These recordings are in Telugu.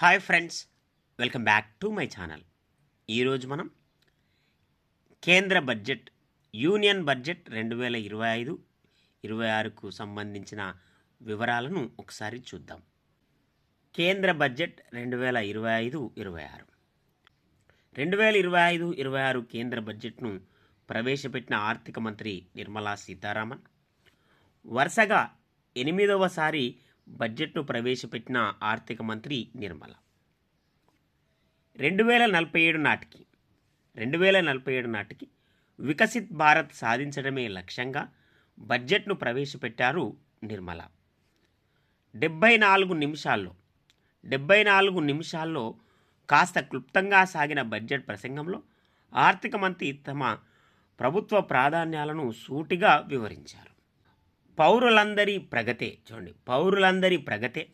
Hi friends welcome back to my channel. ఈరోజు మనం కేంద్ర బడ్జెట్ యూనియన్ బడ్జెట్ రెండు వేల ఇరవై ఐదు ఇరవై ఆరుకు సంబంధించిన వివరాలను ఒకసారి చూద్దాం. కేంద్ర బడ్జెట్ రెండు వేల ఇరవై ఐదు ఇరవై ఆరు. రెండు వేల ఇరవై ఐదు ఇరవై ఆరు కేంద్ర బడ్జెట్ను ప్రవేశపెట్టిన ఆర్థిక మంత్రి నిర్మలా సీతారామన్. వరుసగా ఎనిమిదవసారి బడ్జెట్ను ప్రవేశపెట్టిన ఆర్థిక మంత్రి నిర్మల. రెండు వేల నలభై ఏడు నాటికి రెండు వేల నలభై ఏడు నాటికి వికసిత్ భారత్ సాధించడమే లక్ష్యంగా బడ్జెట్ను ప్రవేశపెట్టారు నిర్మల. డెబ్బై నాలుగు నిమిషాల్లో డెబ్బై నాలుగు నిమిషాల్లో కాస్త క్లుప్తంగా సాగిన బడ్జెట్ ప్రసంగంలో ఆర్థిక మంత్రి తమ ప్రభుత్వ ప్రాధాన్యాలను సూటిగా వివరించారు. పౌరులందరి ప్రగతే. చూడండి పౌరులందరి ప్రగతే.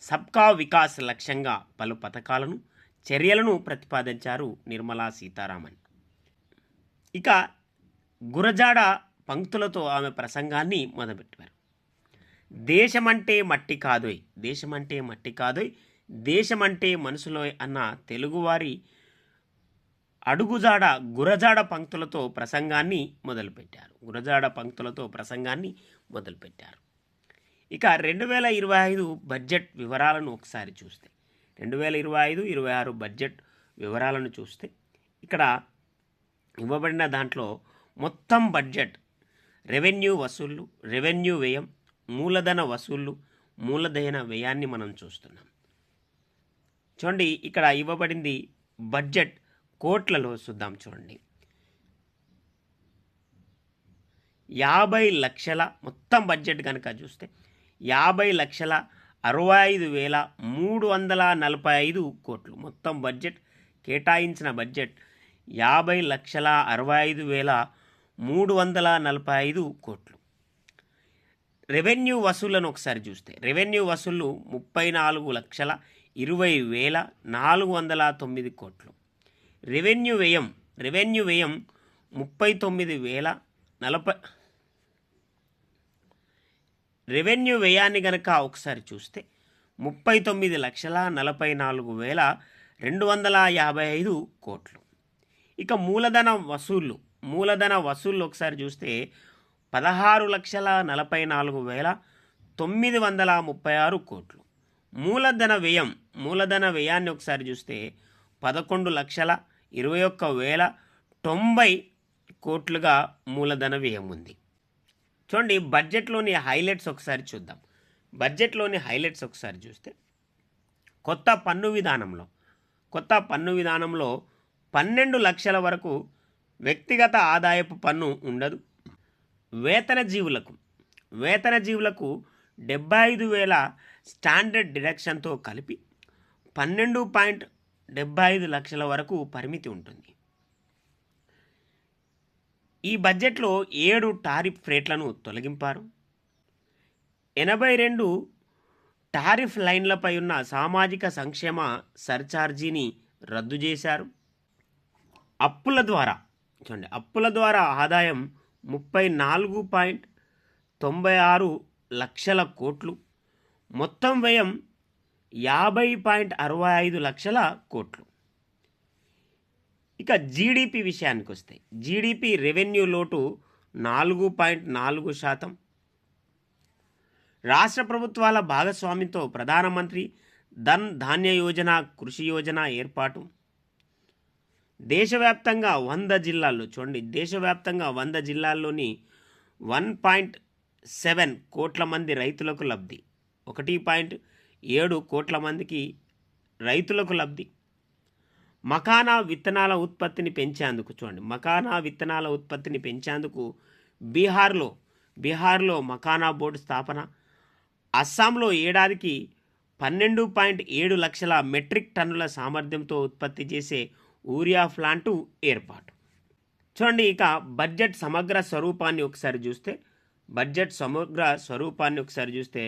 సబ్కా వికాస్ లక్ష్యంగా పలు పథకాలను చర్యలను ప్రతిపాదించారు నిర్మలా సీతారామన్. ఇక గురజాడ పంక్తులతో ఆమె ప్రసంగాన్ని మొదలుపెట్టారు. దేశమంటే మట్టి కాదోయ్ దేశమంటే మట్టి కాదోయ్ దేశమంటే మనసులోయ్ అన్న తెలుగువారి అడుగుజాడ గురజాడ పంక్తులతో ప్రసంగాన్ని మొదలుపెట్టారు. గురజాడ పంక్తులతో ప్రసంగాన్ని మొదలుపెట్టారు. ఇక రెండు వేల ఇరవై ఐదు బడ్జెట్ వివరాలను ఒకసారి చూస్తే రెండు వేల ఇరవై ఐదు ఇరవై ఆరు బడ్జెట్ వివరాలను చూస్తే ఇక్కడ ఇవ్వబడిన దాంట్లో మొత్తం బడ్జెట్ రెవెన్యూ వసూళ్ళు రెవెన్యూ వ్యయం మూలధన వసూళ్ళు మూలధన వ్యయాన్ని మనం చూస్తున్నాం. చూడండి ఇక్కడ ఇవ్వబడింది బడ్జెట్ కోట్లలో చూద్దాం చూడండి. యాభై లక్షల మొత్తం బడ్జెట్ కనుక చూస్తే యాభై లక్షల అరవై ఐదు వేల మూడు వందల నలభై ఐదు కోట్లు మొత్తం బడ్జెట్ కేటాయించిన బడ్జెట్ యాభై లక్షల అరవై ఐదు వేల మూడు వందల నలభై ఐదు కోట్లు. రెవెన్యూ వసూళ్ళను ఒకసారి చూస్తే రెవెన్యూ వసూళ్ళు ముప్పై నాలుగు లక్షల ఇరవై వేల నాలుగు వందల తొమ్మిది కోట్లు. రెవెన్యూ వ్యయం రెవెన్యూ వ్యయం ముప్పై తొమ్మిది వేల నలభై రెవెన్యూ వ్యయాన్ని గనక ఒకసారి చూస్తే ముప్పై తొమ్మిది లక్షల నలభై నాలుగు వేల రెండు వందల యాభై ఐదు కోట్లు. ఇక మూలధన వసూళ్ళు మూలధన వసూళ్ళు ఒకసారి చూస్తే పదహారు లక్షల నలభై నాలుగు వేల తొమ్మిది వందల ముప్పై ఆరు కోట్లు. మూలధన వ్యయం మూలధన వ్యయాన్ని ఒకసారి చూస్తే పదకొండు లక్షల ఇరవై ఒక్క వేల తొంభై కోట్లుగా మూలధన వ్యయం ఉంది. చూడండి బడ్జెట్లోని హైలైట్స్ ఒకసారి చూద్దాం. బడ్జెట్లోని హైలైట్స్ ఒకసారి చూస్తే కొత్త పన్ను విధానంలో కొత్త పన్ను విధానంలో పన్నెండు లక్షల వరకు వ్యక్తిగత ఆదాయపు పన్ను ఉండదు. వేతన జీవులకు వేతన జీవులకు డెబ్బై ఐదు వేల స్టాండర్డ్ డిడక్షన్తో కలిపి పన్నెండు పాయింట్ డెబ్బై ఐదు లక్షల వరకు పరిమితి ఉంటుంది. ఈ బడ్జెట్లో ఏడు టారిఫ్ రేట్లను తొలగింపారు. ఎనభై రెండు టారిఫ్ లైన్లపై ఉన్న సామాజిక సంక్షేమ సర్ఛార్జీని రద్దు చేశారు. అప్పుల ద్వారా చూడండి అప్పుల ద్వారా ఆదాయం ముప్పై నాలుగు పాయింట్ తొంభై ఆరు లక్షల కోట్లు మొత్తం వ్యయం యాభై పాయింట్ అరవై ఐదు లక్షల కోట్లు. ఇక జీడిపి విషయానికి వస్తే జీడిపి రెవెన్యూ లోటు నాలుగు పాయింట్ నాలుగు శాతం. రాష్ట్ర ప్రభుత్వాల భాగస్వామ్యంతో ప్రధానమంత్రి ధన్ ధాన్య యోజన కృషి యోజన ఏర్పాటు. దేశవ్యాప్తంగా వంద జిల్లాల్లో చూడండి దేశవ్యాప్తంగా వంద జిల్లాల్లోని వన్ పాయింట్ సెవెన్ కోట్ల మంది రైతులకు లబ్ధి. ఒకటి పాయింట్ ఏడు కోట్ల మందికి రైతులకు లబ్ధి. మకానా విత్తనాల ఉత్పత్తిని పెంచేందుకు చూడండి. మకానా విత్తనాల ఉత్పత్తిని పెంచేందుకు బీహార్లో బీహార్లో మకానా బోర్డు స్థాపన. అస్సాంలో ఏడాదికి పన్నెండు పాయింట్ ఏడు లక్షల మెట్రిక్ టన్నుల సామర్థ్యంతో ఉత్పత్తి చేసే ఊరియా ప్లాంటు ఏర్పాటు. చూడండి ఇక బడ్జెట్ సమగ్ర స్వరూపాన్ని ఒకసారి చూస్తే బడ్జెట్ సమగ్ర స్వరూపాన్ని ఒకసారి చూస్తే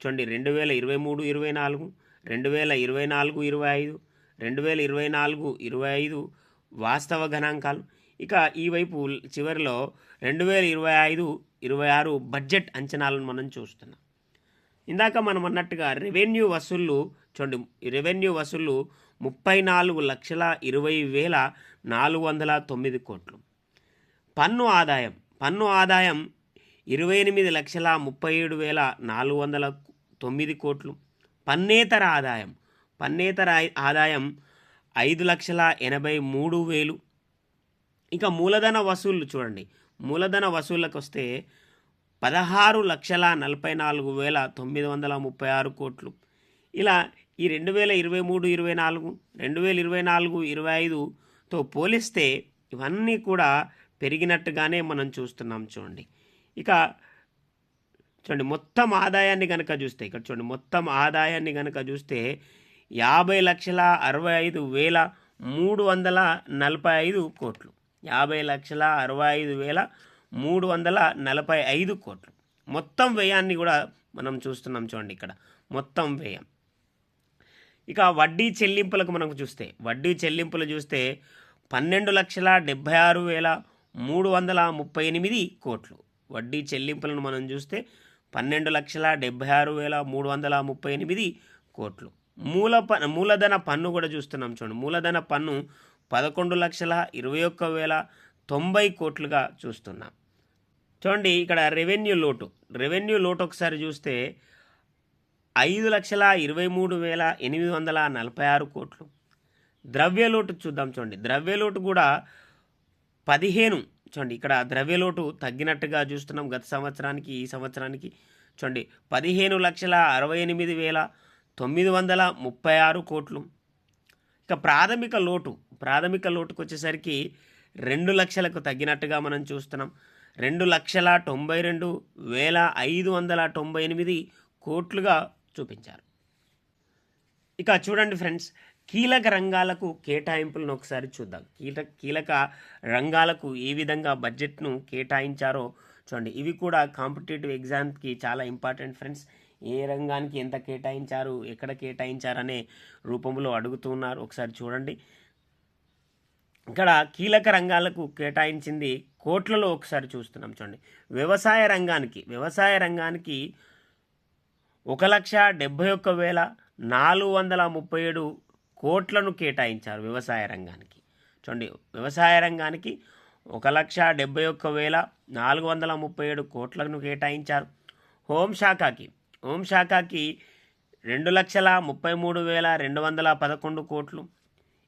చూడండి రెండు వేల ఇరవై మూడు ఇరవై నాలుగు రెండు వేల ఇరవై నాలుగు ఇరవై ఐదు రెండు వేల ఇరవై నాలుగు ఇరవై ఐదు వాస్తవ గణాంకాలు. ఇక ఈ వైపు చివరిలో రెండు వేల ఇరవై ఐదు ఇరవై ఆరు బడ్జెట్ అంచనాలను మనం చూస్తున్నాం. ఇందాక మనం అన్నట్టుగా రెవెన్యూ వసూళ్ళు చూడండి రెవెన్యూ వసూళ్ళు ముప్పై నాలుగు లక్షల ఇరవై వేల నాలుగు వందల తొమ్మిది కోట్లు. పన్ను ఆదాయం పన్ను ఆదాయం ఇరవై ఎనిమిది లక్షల ముప్పై ఏడు వేల నాలుగు వందల తొమ్మిది కోట్లు. పన్నేతర ఆదాయం పన్నేతర ఆదాయం ఐదు లక్షల ఎనభై మూడు వేలు. ఇంకా మూలధన వసూళ్ళు చూడండి. మూలధన వసూళ్ళకు వస్తే పదహారు లక్షల నలభై నాలుగు వేల తొమ్మిది వందల ముప్పై ఆరు కోట్లు. ఇలా ఈ రెండు వేల ఇరవై మూడు ఇరవై నాలుగు రెండు వేల ఇరవై నాలుగు ఇరవై ఐదుతో పోలిస్తే ఇవన్నీ కూడా పెరిగినట్టుగానే మనం చూస్తున్నాం చూడండి. ఇక చూడండి మొత్తం ఆదాయాన్ని కనుక చూస్తే ఇక్కడ చూడండి మొత్తం ఆదాయాన్ని కనుక చూస్తే యాభై లక్షల అరవై ఐదు వేల మూడు వందల నలభై ఐదు కోట్లు. యాభై లక్షల అరవై ఐదు వేల మూడు వందల నలభై ఐదు కోట్లు. మొత్తం వ్యయాన్ని కూడా మనం చూస్తున్నాం చూడండి ఇక్కడ. మొత్తం వ్యయం. ఇక వడ్డీ చెల్లింపులకు మనం చూస్తే వడ్డీ చెల్లింపులు చూస్తే పన్నెండు లక్షల డెబ్భై ఆరు వేల మూడు వందల ముప్పై ఎనిమిది కోట్లు. వడ్డీ చెల్లింపులను మనం చూస్తే పన్నెండు లక్షల డెబ్భై ఆరు వేల మూడు వందల ముప్పై ఎనిమిది కోట్లు. మూల ప మూలధన పన్ను కూడా చూస్తున్నాం చూడండి. మూలధన పన్ను పదకొండు లక్షల ఇరవై ఒక్క వేల తొంభై కోట్లుగా చూస్తున్నాం. చూడండి ఇక్కడ రెవెన్యూ లోటు. రెవెన్యూ లోటు ఒకసారి చూస్తే ఐదు లక్షల ఇరవై మూడు వేల ఎనిమిది వందల నలభై ఆరు కోట్లు. ద్రవ్యలోటు చూద్దాం చూడండి. ద్రవ్యలోటు కూడా పదిహేను. చూడండి ఇక్కడ ద్రవ్యలోటు తగ్గినట్టుగా చూస్తున్నాం గత సంవత్సరానికి ఈ సంవత్సరానికి. చూడండి పదిహేను లక్షల అరవై ఎనిమిది వేల తొమ్మిది వందల ముప్పై ఆరు కోట్లు. ఇక ప్రాథమిక లోటు ప్రాథమిక లోటుకు వచ్చేసరికి రెండు లక్షలకు తగ్గినట్టుగా మనం చూస్తున్నాం. రెండు లక్షల తొంభై రెండు వేల ఐదు వందల తొంభై ఎనిమిది కోట్లుగా చూపించారు. ఇక చూడండి ఫ్రెండ్స్ కీలక రంగాలకు కేటాయింపులను ఒకసారి చూద్దాం. కీలక కీలక రంగాలకు ఏ విధంగా బడ్జెట్ను కేటాయించారో చూడండి. ఇవి కూడా కాంపిటేటివ్ ఎగ్జామ్కి చాలా ఇంపార్టెంట్ ఫ్రెండ్స్. ఏ రంగానికి ఎంత కేటాయించారు ఎక్కడ కేటాయించారనే రూపంలో అడుగుతున్నారు ఒకసారి చూడండి. ఇక్కడ కీలక రంగాలకు కేటాయించింది కోట్లలో ఒకసారి చూస్తున్నాం చూడండి. వ్యవసాయ రంగానికి వ్యవసాయ రంగానికి ఒక లక్ష డెబ్భై ఒక్క వేల నాలుగు వందల ముప్పై ఏడు కోట్లను కేటాయించారు వ్యవసాయ రంగానికి. చూడండి వ్యవసాయ రంగానికి ఒక లక్ష డెబ్బై ఒక్క వేల నాలుగు వందల ముప్పై ఏడు కోట్లను కేటాయించారు. హోంశాఖకి హోంశాఖకి రెండు లక్షల ముప్పై మూడు వేల రెండు వందల పదకొండు కోట్లు.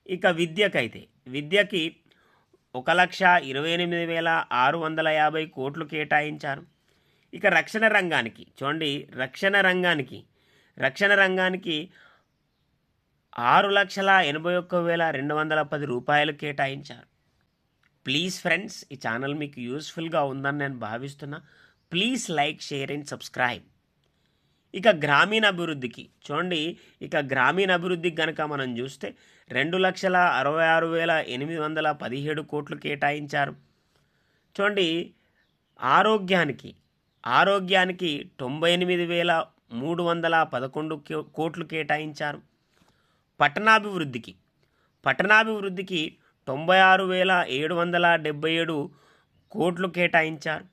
ఇక విద్యకైతే విద్యకి ఒక లక్ష ఇరవై ఎనిమిది వేల ఆరు వందల యాభై కోట్లు కేటాయించారు. ఇక రక్షణ రంగానికి చూడండి రక్షణ రంగానికి రక్షణ రంగానికి ఆరు లక్షల ఎనభై ఒక్క వేల రెండు వందల పది రూపాయలు కేటాయించారు. ప్లీజ్ ఫ్రెండ్స్ ఈ ఛానల్ మీకు యూస్ఫుల్గా ఉందని నేను భావిస్తున్నా. Please like share and subscribe. ఇక గ్రామీణ అభివృద్ధికి చూడండి ఇక గ్రామీణ అభివృద్ధికి కనుక మనం చూస్తే రెండు లక్షల అరవై ఆరు వేల ఎనిమిది వందల పదిహేడు కోట్లు కేటాయించారు. చూడండి ఆరోగ్యానికి ఆరోగ్యానికి తొంభై ఎనిమిది వేల మూడు వందల పదకొండు కో- కోట్లు కేటాయించారు. పట్టణాభివృద్ధికి పట్టణాభివృద్ధికి తొంభై ఆరు వేల ఏడు వందల డెబ్బై ఏడు కోట్లు కేటాయించారు.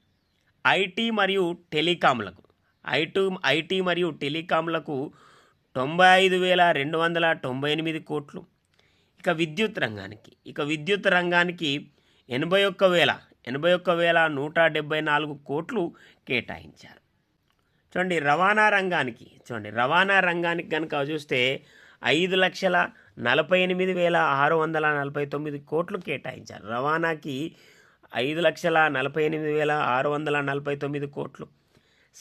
ఐటీ మరియు టెలికాంలకు ఐటు ఐటీ మరియు టెలికాంలకు తొంభై ఐదు వేల రెండు వందల తొంభై ఎనిమిది కోట్లు. ఇక విద్యుత్ రంగానికి ఇక విద్యుత్ రంగానికి ఎనభై ఒక్క వేల ఎనభై ఒక్క వేల నూట డెబ్బై నాలుగు కోట్లు కేటాయించారు. చూడండి రవాణా రంగానికి చూడండి రవాణా రంగానికి కనుక చూస్తే ఐదు లక్షల నలభై ఎనిమిది వేల ఆరు వందల నలభై తొమ్మిది కోట్లు కేటాయించారు. రవాణాకి ఐదు లక్షల నలభై ఎనిమిది వేల ఆరు వందల నలభై తొమ్మిది కోట్లు.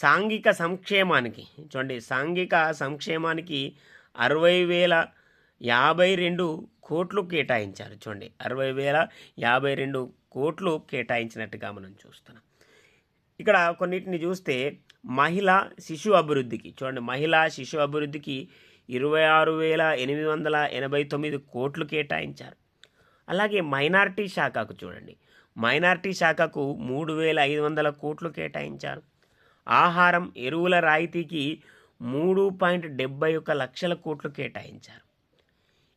సాంఘిక సంక్షేమానికి చూడండి సాంఘిక సంక్షేమానికి అరవై వేల యాభై రెండు కోట్లు కేటాయించారు. చూడండి అరవై వేల యాభై రెండు కోట్లు కేటాయించినట్టుగా మనం చూస్తున్నాం. ఇక్కడ కొన్నిటిని చూస్తే మహిళా శిశు అభివృద్ధికి చూడండి మహిళా శిశు అభివృద్ధికి ఇరవై ఆరు వేల ఎనిమిది వందల ఎనభై తొమ్మిది కోట్లు కేటాయించారు. అలాగే మైనార్టీ శాఖకు చూడండి మైనార్టీ శాఖకు మూడు వేల ఐదు వందల కోట్లు కేటాయించారు. ఆహారం ఎరువుల రాయితీకి మూడు పాయింట్ డెబ్బై ఒక లక్షల కోట్లు కేటాయించారు.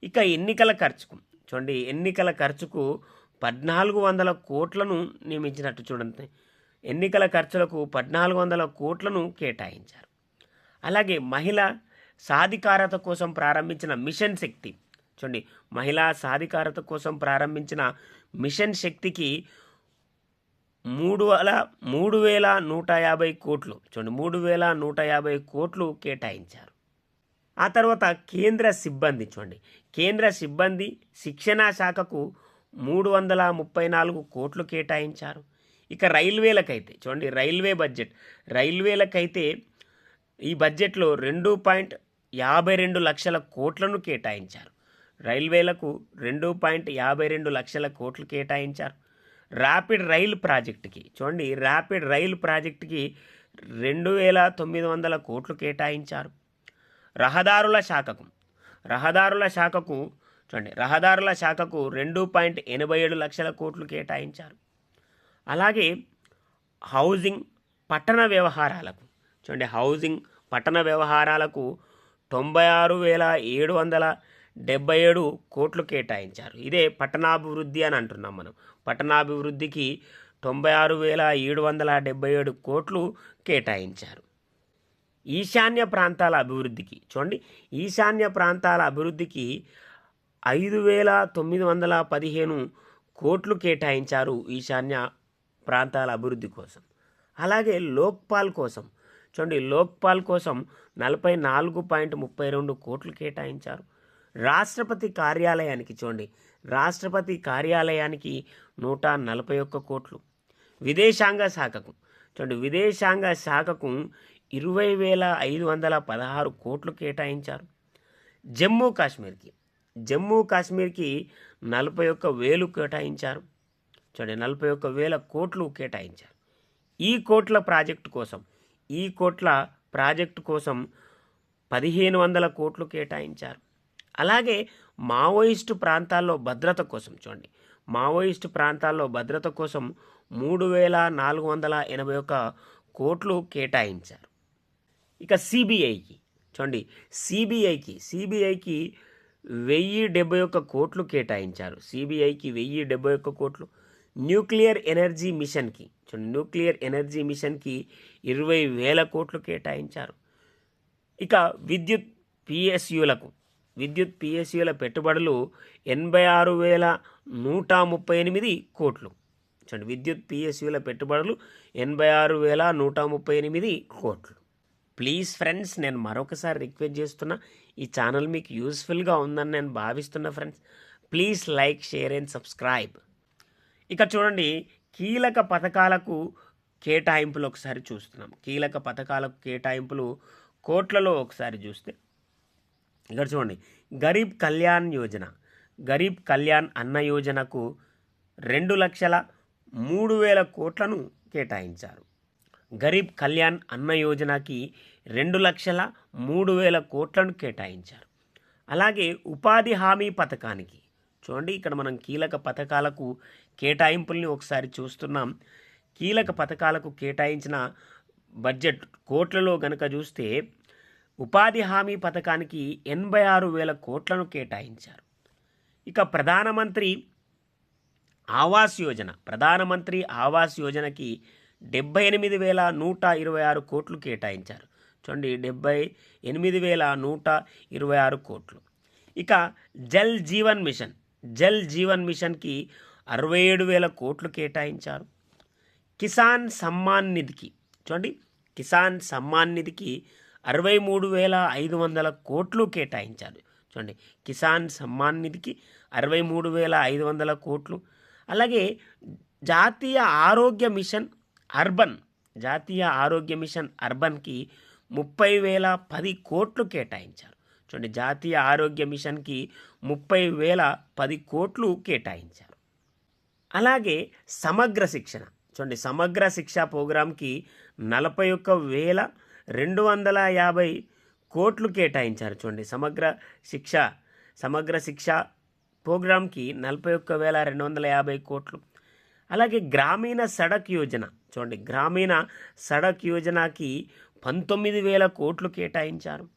ఇక ఎన్నికల ఖర్చుకు చూడండి ఎన్నికల ఖర్చుకు పద్నాలుగు వందల కోట్లను నియమించినట్టు చూడండి. ఎన్నికల ఖర్చులకు పద్నాలుగు వందల కోట్లను కేటాయించారు. అలాగే మహిళ సాధికారత కోసం ప్రారంభించిన మిషన్ శక్తి చూడండి మహిళా సాధికారత కోసం ప్రారంభించిన మిషన్ శక్తికి మూడు వేల మూడు వేల నూట యాభై కోట్లు. చూడండి మూడు వేల నూట యాభై కోట్లు కేటాయించారు. ఆ తర్వాత కేంద్ర సిబ్బంది చూడండి కేంద్ర సిబ్బంది శిక్షణా శాఖకు మూడు వందల ముప్పై నాలుగు కోట్లు కేటాయించారు. ఇక రైల్వేలకైతే చూడండి రైల్వే బడ్జెట్ రైల్వేలకైతే ఈ బడ్జెట్లో రెండు పాయింట్ యాభై రెండు లక్షల కోట్లను కేటాయించారు. రైల్వేలకు రెండు పాయింట్ యాభై రెండు లక్షల కోట్లు కేటాయించారు. ర్యాపిడ్ రైలు ప్రాజెక్టుకి. చూడండి ర్యాపిడ్ రైలు ప్రాజెక్టుకి రెండు వేల తొమ్మిది వందల కోట్లు కేటాయించారు. రహదారుల శాఖకు. రహదారుల శాఖకు చూడండి రహదారుల శాఖకు రెండు పాయింట్ ఎనభై ఏడు లక్షల కోట్లు కేటాయించారు. అలాగే హౌసింగ్ పట్టణ వ్యవహారాలకు చూడండి హౌసింగ్ పట్టణ వ్యవహారాలకు తొంభై ఆరు వేల ఏడు వందల డెబ్బై ఏడు కోట్లు కేటాయించారు. ఇదే పట్టణాభివృద్ధి అని అంటున్నాం మనం. పట్టణాభివృద్ధికి తొంభై ఆరు వేల ఏడు వందల డెబ్బై ఏడు కోట్లు కేటాయించారు. ఈశాన్య ప్రాంతాల అభివృద్ధికి చూడండి. ఈశాన్య ప్రాంతాల అభివృద్ధికి ఐదు వేల తొమ్మిది వందల పదిహేను కోట్లు కేటాయించారు ఈశాన్య ప్రాంతాల అభివృద్ధి కోసం. అలాగే లోక్పాల్ కోసం. చూడండి లోక్పాల్ కోసం నలభై నాలుగు పాయింట్ ముప్పై రెండు కోట్లు కేటాయించారు. రాష్ట్రపతి కార్యాలయానికి చూడండి. రాష్ట్రపతి కార్యాలయానికి నూట నలభై ఒక్క కోట్లు. విదేశాంగ శాఖకు. చూడండి విదేశాంగ శాఖకు ఇరవై వేల ఐదు వందల పదహారు కోట్లు కేటాయించారు. జమ్మూ కాశ్మీర్కి. జమ్మూ కాశ్మీర్కి నలభై ఒక్క వేలు కేటాయించారు. చూడండి నలభై ఒక్క వేల కోట్లు కేటాయించారు. ఈ కోట్ల ప్రాజెక్టు కోసం ఈ కోట్ల ప్రాజెక్టు కోసం పదిహేను వందల కోట్లు కేటాయించారు. అలాగే మావోయిస్టు ప్రాంతాల్లో భద్రత కోసం చూడండి. మావోయిస్టు ప్రాంతాల్లో భద్రత కోసం మూడు వేల నాలుగు వందల ఎనభై ఒక్క కోట్లు కేటాయించారు. ఇక సిబిఐకి చూడండి. సిబిఐకి సిబిఐకి వెయ్యి డెబ్బై ఒక్క కోట్లు కేటాయించారు. సిబిఐకి వెయ్యి డెబ్బై ఒక్క కోట్లు. న్యూక్లియర్ ఎనర్జీ మిషన్కి చూడండి. న్యూక్లియర్ ఎనర్జీ మిషన్కి ఇరవై వేల కోట్లు కేటాయించారు. ఇక విద్యుత్ పిఎస్యులకు విద్యుత్ పిఎస్యుల పెట్టుబడులు ఎనభై ఆరు వేల నూట ముప్పై ఎనిమిది కోట్లు. చూడండి విద్యుత్ పిఎస్యుల పెట్టుబడులు ఎనభై ఆరు వేల నూట ముప్పై ఎనిమిది కోట్లు. ప్లీజ్ ఫ్రెండ్స్ నేను మరొకసారి రిక్వెస్ట్ చేస్తున్నా ఈ ఛానల్ మీకు యూస్ఫుల్గా ఉందని నేను భావిస్తున్నా friends. Please like share and subscribe. ఇక చూడండి కీలక పథకాలకు కేటాయింపులు ఒకసారి చూస్తున్నాం. కీలక పథకాలకు కేటాయింపులు కోట్లలో ఒకసారి చూస్తే ఇక్కడ చూడండి. గరీబ్ కళ్యాణ్ యోజన. గరీబ్ కళ్యాణ్ అన్న యోజనకు రెండు లక్షల మూడు వేల కోట్లను కేటాయించారు. గరీబ్ కళ్యాణ్ అన్న యోజనకి రెండు లక్షల మూడు వేల కోట్లను కేటాయించారు. అలాగే ఉపాధి హామీ పథకానికి. చూడండి ఇక్కడ మనం కీలక పథకాలకు కేటాయింపుల్ని ఒకసారి చూస్తున్నాం. కీలక పథకాలకు కేటాయించిన బడ్జెట్ కోట్లలో గనక చూస్తే ఉపాధి హామీ పథకానికి ఎనభై ఆరు వేల కోట్లను కేటాయించారు. ఇక ప్రధానమంత్రి ఆవాస్ యోజన ప్రధానమంత్రి ఆవాస్ యోజనకి డెబ్బై ఎనిమిది వేల నూట ఇరవై ఆరు కోట్లు కేటాయించారు. చూడండి డెబ్బై ఎనిమిది వేల నూట ఇరవై ఆరు కోట్లు. ఇక జల్ జీవన్ మిషన్ జల్ జీవన్ మిషన్కి అరవై ఏడు వేల కోట్లు కేటాయించారు. కిసాన్ సమ్మాన్ నిధికి చూడండి కిసాన్ సమ్మాన్ నిధికి అరవై మూడు వేల ఐదు వందల కోట్లు కేటాయించారు. చూడండి కిసాన్ సమ్మాన్ నిధికి అరవై మూడు వేల ఐదు వందల కోట్లు. అలాగే జాతీయ ఆరోగ్య మిషన్ అర్బన్ జాతీయ ఆరోగ్య మిషన్ అర్బన్కి ముప్పై వేల పది కోట్లు కేటాయించారు. చూడండి జాతీయ ఆరోగ్య మిషన్కి ముప్పై వేల పది కోట్లు కేటాయించారు. అలాగే సమగ్ర శిక్షణ చూడండి సమగ్ర శిక్షా ప్రోగ్రాంకి నలభై ఒక్క వేల రెండు వందల యాభై కోట్లు కేటాయించారు. చూడండి సమగ్ర శిక్ష సమగ్ర శిక్ష ప్రోగ్రాంకి నలభై ఒక్క వేల రెండు వందల యాభై కోట్లు. అలాగే గ్రామీణ సడక్ యోజన చూడండి గ్రామీణ సడక్ యోజనకి పంతొమ్మిది వేల కోట్లు కేటాయించారు.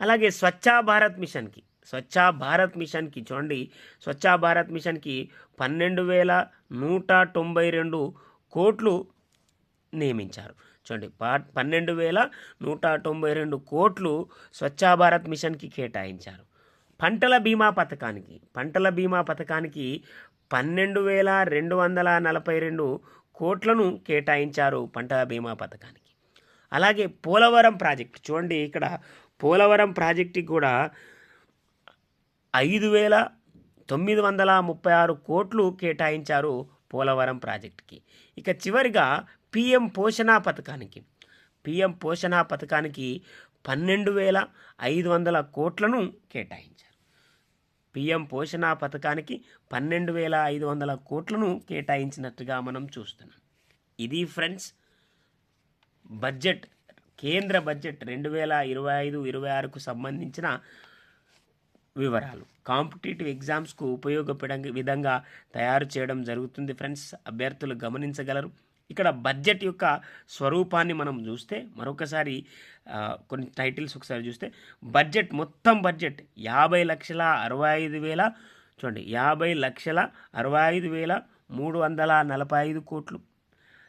అలాగే స్వచ్ఛ భారత్ మిషన్కి స్వచ్ఛ భారత్ మిషన్కి చూడండి స్వచ్ఛ భారత్ మిషన్కి పన్నెండు వేల నూట తొంభై రెండు కోట్లు నియమించారు. చూడండి పా- పన్నెండు వేల నూట తొంభై రెండు కోట్లు స్వచ్ఛ భారత్ మిషన్కి కేటాయించారు. పంటల బీమా పథకానికి పంటల బీమా పథకానికి పన్నెండు వేల రెండు వందల నలభై రెండు కోట్లను కేటాయించారు పంటల బీమా పథకానికి. అలాగే పోలవరం ప్రాజెక్ట్ చూడండి ఇక్కడ పోలవరం ప్రాజెక్టుకి కూడా ఐదు వేల తొమ్మిది వందల ముప్పై ఆరు కోట్లు కేటాయించారు పోలవరం ప్రాజెక్టుకి. ఇక చివరిగా పిఎం పోషణ పథకానికి. పిఎం పోషణ పథకానికి పన్నెండు వేల ఐదు వందల కోట్లను కేటాయించారు. పిఎం పోషణ పథకానికి పన్నెండు వేల ఐదు వందల కోట్లను కేటాయించినట్టుగా మనం చూస్తున్నాం. ఇది ఫ్రెండ్స్ బడ్జెట్ కేంద్ర బడ్జెట్ రెండు వేల ఇరవై ఐదు ఇరవై ఆరుకు సంబంధించిన వివరాలు. కాంపిటేటివ్ ఎగ్జామ్స్కు ఉపయోగపడే విధంగా తయారు చేయడం జరుగుతుంది ఫ్రెండ్స్. అభ్యర్థులు గమనించగలరు. ఇక్కడ బడ్జెట్ యొక్క స్వరూపాన్ని మనం చూస్తే మరొకసారి కొన్ని టైటిల్స్ ఒకసారి చూస్తే బడ్జెట్ మొత్తం బడ్జెట్ యాభై లక్షల అరవై ఐదు వేల చూడండి యాభై లక్షల అరవై ఐదు వేల మూడు వందల నలభై ఐదు కోట్లు.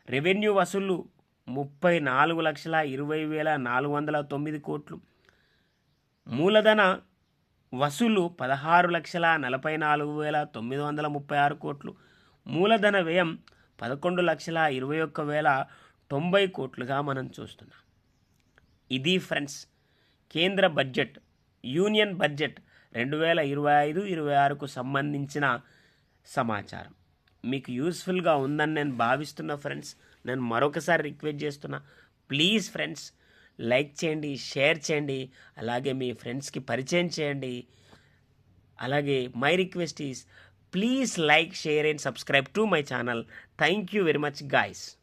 రెవెన్యూ వసూళ్ళు ముప్పై నాలుగు లక్షల ఇరవై వేల నాలుగు వందల తొమ్మిది కోట్లు. మూలధన వసూలు పదహారు లక్షల నలభై నాలుగు వేల తొమ్మిది వందల ముప్పై ఆరు కోట్లు. మూలధన వ్యయం పదకొండు లక్షల ఇరవై ఒక్క వేల తొంభై కోట్లుగా మనం చూస్తున్నాం. ఇది ఫ్రెండ్స్ కేంద్ర బడ్జెట్ యూనియన్ బడ్జెట్ రెండు వేల ఇరవై ఐదు ఇరవై ఆరుకు సంబంధించిన సమాచారం. మీకు యూస్ఫుల్గా ఉందని నేను భావిస్తున్నా ఫ్రెండ్స్. నేను మరొకసారి రిక్వెస్ట్ చేస్తున్నా ప్లీజ్ ఫ్రెండ్స్ లైక్ చేయండి షేర్ చేయండి అలాగే మీ ఫ్రెండ్స్కి పరిచయం చేయండి. అలాగే my request is please like share and subscribe to my channel. Thank you very much guys.